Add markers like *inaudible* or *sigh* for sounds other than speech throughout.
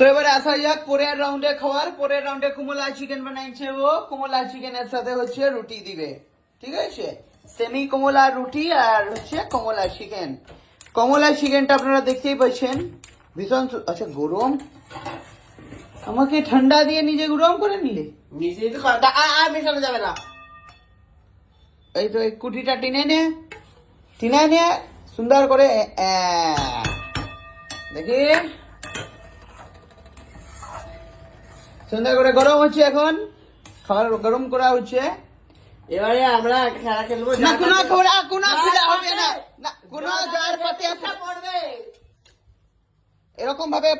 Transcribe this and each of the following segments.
তো এবারে আসা যাক পরের রাউন্ডে খাওয়ার পরের রাউন্ডে কুমলা চিকেন বানাইছে ও কুমলা চিকেনের সাথে হচ্ছে রুটি দিবে ঠিক আছে সেমি কমলা রুটি আর হচ্ছে কমলা চিকেন কমলা চিকেনটা আপনারা দেখতেই পাচ্ছেন ভীষণ আচ্ছা গরম আমাকে ঠান্ডা দিয়ে নিজে গরম করে নিলে নিজেই তো আর মেশানো যাবে না এই তো এই কুটিটা টিনে নে টিনে নে সুন্দর করে দেখি সুন্দর করে গরম হচ্ছে এখন খাবার গরম করা হচ্ছে। এবারে আমরা খেলা খেলব না কোনো ঘোড়া কোনো পাতে- হবে না। কোনো যার পাতে করবে এরকম ভাবে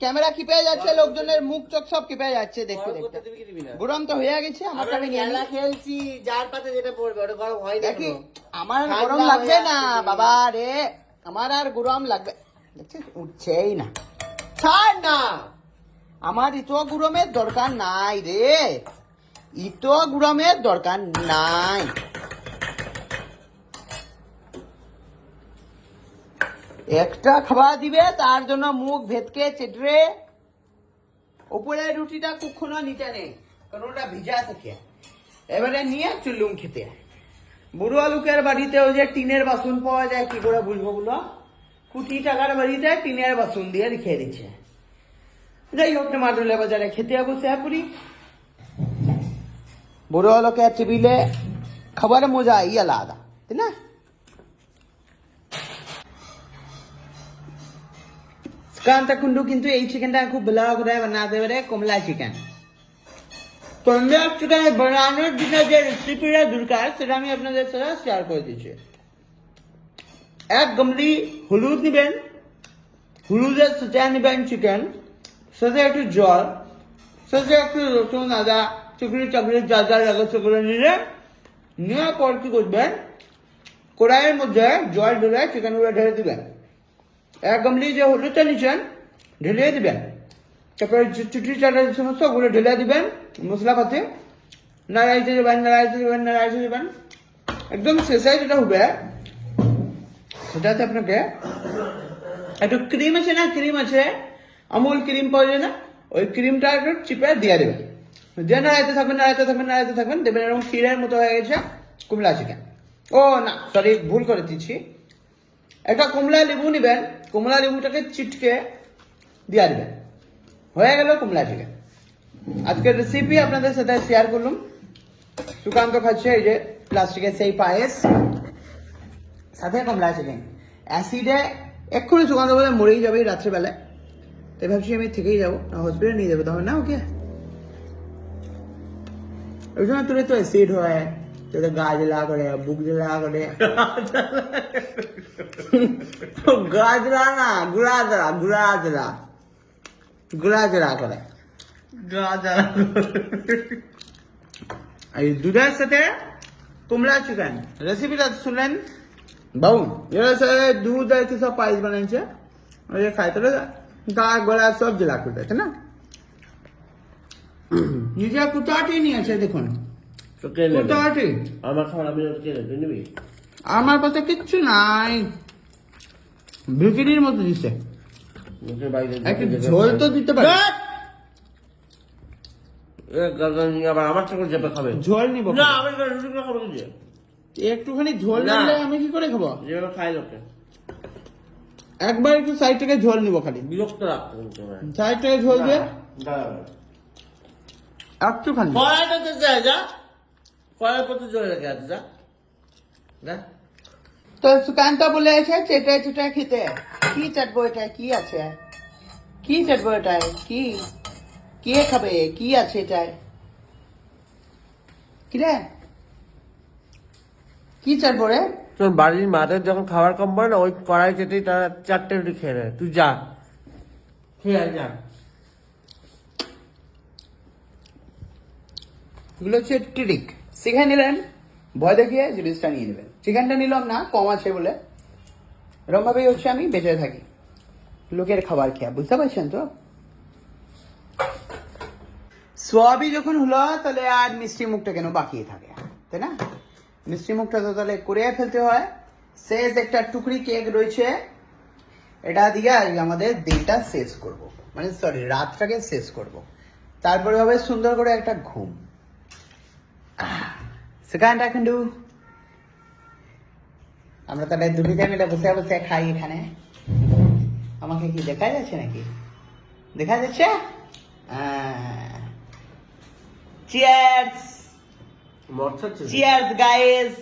ক্যামেরা কিপে যাচ্ছে লোকজনের মুখ চোখ সব কিপে যাচ্ছে দেখতে দেখতে? গরম তো হয়ে গেছে আমার আমি নিয়ে খেলা খেলছি যার পাতে যেটা পড়বে ওটা গরম হয় দেখি আমার গরম লাগবে না বাবা রে আমার আর গরম লাগবে। দেখছিস উঠছেই না। ছাড় না। আমার ইতো গরমের দরকার নাই রে। ইতো গরমের দরকার নাই। একটা খাবার দিবে, তার জন্য মুখ ভেতকে চেটরে। উপরে রুটিটা কখনো নিতে নেই, কারণ ওটা ভিজা থাকে। এবারে নিয়ে চুল্লুম খেতে। বুড়ো বাড়িতে ওই যে টিনের বাসন পাওয়া যায়, কি করে বুঝব বলো? কোটি টাকার বাড়িতে টিনের বাসন দিয়ে রেখে দিচ্ছে। যাই হোক মাদুলে বাজারে খেতে বসে পুরি বুড়ো লোকের টেবিলে খাবার মজা ই আলাদা তাই না? কান্ত কুন্ডু কিন্তু এই চিকেনটা খুব ভালো করে বানাতে পারে কমলা চিকেন। কমলা চিকেন বানানোর জন্য যে রেসিপিটা দরকার সেটা আমি আপনাদের সাথে শেয়ার করে দিচ্ছি। এক গামলি হলুদ নেবেন হলুদের সাথে নেবেন চিকেন। সাথে একটু জল সাথে একটু রসুন, আদা চুকরি চাকরি যা যা লাগে সেগুলো নিলে নেওয়ার পর কি করবেন? কড়াইয়ের মধ্যে জল ঢেলে চিকেনগুলো ঢেলে দিবেন। এক গামলি যে হলুদটা নিচ্ছেন ঢেলে দিবেন। তারপরে চুটি চাটা সমস্ত, ওগুলো ঢেলে দিবেন মশলাপাতি। নাড়াইতে দেবেন নাড়াইতে দেবেন নাড়াইতে দেবেন। একদম শেষে যেটা হবে, সেটাতে আপনাকে একটু ক্রিম আছে না, ক্রিম আছে? আমুল ক্রিম পাওয়া যায় না। ওই ক্রিমটা একটু চিপে দিয়ে দেবেন। দিয়ে নাড়াইতে থাকবেন নাড়াইতে থাকবেন নাড়াইতে থাকবেন, দেবেন এরকম ক্ষীরের মতো হয়ে গেছে কুমলা চিকেন ও না সরি ভুল করে দিচ্ছি। একটা কমলা লেবু নেবেন কমলা লেবুটাকে চিটকে দিয়ে দেবেন। হয়ে গেল কমলা চিকেন আজকের রেসিপি আপনাদের সাথে শেয়ার করলাম। সুকান্ত খাচ্ছে এই যে প্লাস্টিকের সেই পায়েস, সাথে কমলা চিকেন অ্যাসিডে এক্ষুনি সুকান্ত বলে মরেই যাবে রাত্রেবেলায়। তাই ভাবছি আমি থেকেই যাব হসপিটালে নিয়ে যাব তখন না ওকে? ওই জন্য তোর তো অ্যাসিড হয় তোদের গা জ্বালা করে বুক জ্বালা করে। *laughs* গা জ্বালা না গুড়া জ্বালা গুড়া জ্বালা গুড়া জ্বালা করে। এই দুধের সাথে কুমড়া চিকেন রেসিপিটা শুনলেন? বাবু এর সাথে দুধ আর কি সব পায়েস বানাইছে ওই যে খাই তাহলে গা গলা সব জেলা করতে তাই না? *coughs* নিজে কুতাটি নিয়েছে দেখুন। তো কে নেবে? কুতাটি আমার খাবার আমি কে নেবে? তুই নিবি আমার কাছে কিচ্ছু নাই। ভিকিরির মতো দিছে। ঝোল তো দিতে পারে। নিয়ে আমার চোখে চেপে খাবে। ঝোল নিব না আমি খাব? একটুখানি ঝোল না। আমি কি করে খাব? যেভাবে খায় লোকে। একবার একটু সাইড থেকে ঝোল নিব খালি। বিরক্ত রাখতে কিন্তু আমার। সাইড থেকে ঝোল দিয়ে দাঁড়া। একটুখানি কড়াইটাতে যা যা। কড়াই পথে জলে রেখে আছে যা। তো সুকান্ত বলে আছে চেটে চেটে খেতে। কি চাটবো এটা কি আছে? কি চাটবো এটায়? কি? কে খাবে? কি আছে এটায়? কি রে? কি চাটবো রে? তোর বাড়ির মাদের যখন খাবার কম পড়ে না ওই কড়াই চেটেই তারা চারটে রুটি খেয়ে নেয়। তুই যা। খেয়ে আয়, যা। এগুলো হচ্ছে ট্রিক শিখে নিলেন ভয় দেখিয়ে জিনিসটা নিয়ে নেবেন। চিকেনটা নিলাম না কম আছে বলে। এরকম ভাবেই হচ্ছে আমি বেঁচে থাকি। লোকের খাবার খেয়ে বুঝতে পারছেন তো? সোয়াবি যখন হলো তাহলে আর মিষ্টি মুখটা কেন বাকি থাকে তাই না? মিষ্টি মুখটা তো তাহলে করে ফেলতে হয়। শেষ একটা টুকরি কেক রয়েছে। এটা দিয়ে আজকে আমাদের দিনটা শেষ করব। মানে সরি রাতটাকে শেষ করব। তারপরে হবে সুন্দর করে একটা ঘুম। সেখান কিন্তু আমরা তাহলে দুটিতে মিলে বসে বসে খাই এখানে। আমাকে কি দেখা যাচ্ছে নাকি? দেখা যাচ্ছে? চিয়ার্স চিয়ার্স গাইস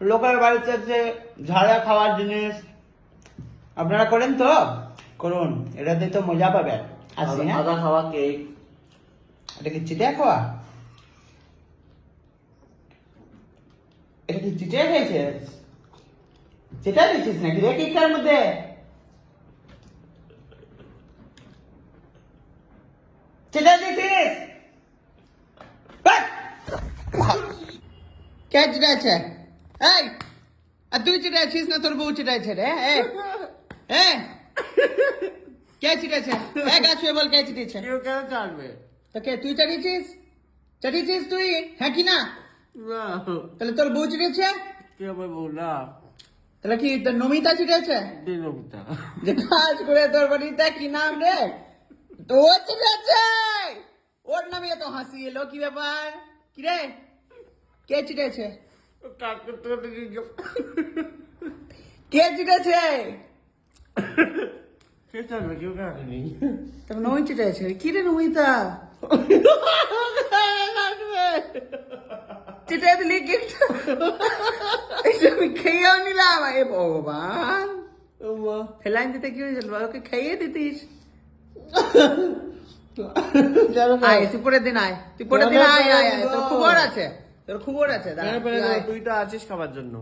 লোকের বাড়িতে যে ঝাড়া খাওয়ার জিনিস আপনারা করেন তো? করুন এটাতে তো মজা পাবেন। আসি হ্যাঁ? আদা খাওয়া কেক এটা কি চিটিয়া খাওয়া? এটা কি চিটিয়া খেয়েছিস? চিটা দিচ্ছিস নাকি রে কেকটার মধ্যে চিটা দিচ্ছিস বাট! কে চিটাইছে? এই আর তুই চিটাইছিস না তোর বউ চিটাইছে রে? এই কে চিটাইছে? এই গাছ বল কে চিটিয়েছে? কেউ কেন চাটবে তো কে তুই চাটিয়েছিস? চাটিয়েছিস তুই? হ্যাঁ কি না? তাহলে তোর বউ চিটিয়েছে? কে হবে বউ? না। তাহলে কি তোর নমিতা চিটিয়েছে? দিনমিতা যে কাজ করে তোর বাড়িতে কি নাম রে? তো ও ওর নামে এত হাসি এলো কি ব্যাপার? কি রে কে চিটিয়েছে কাকে তো কে চিটিয়েছে কে চাটবে কেউ কাটেনি তবে নই চিটিয়েছে কি রে নমিতা চিটিয়ে দিলি কিন্তু আমি খেয়েও নিলাম এ ভগবান ফেলাইন দিতে কি হয়েছিল ওকে খাইয়ে দিতিস আয় তুই পরের দিন আয় তুই পরের দিন আয় আয় আয় তোর খবর আছে তোর খবর আছে দাঁড়া। তুই তো আছিস খাবার জন্য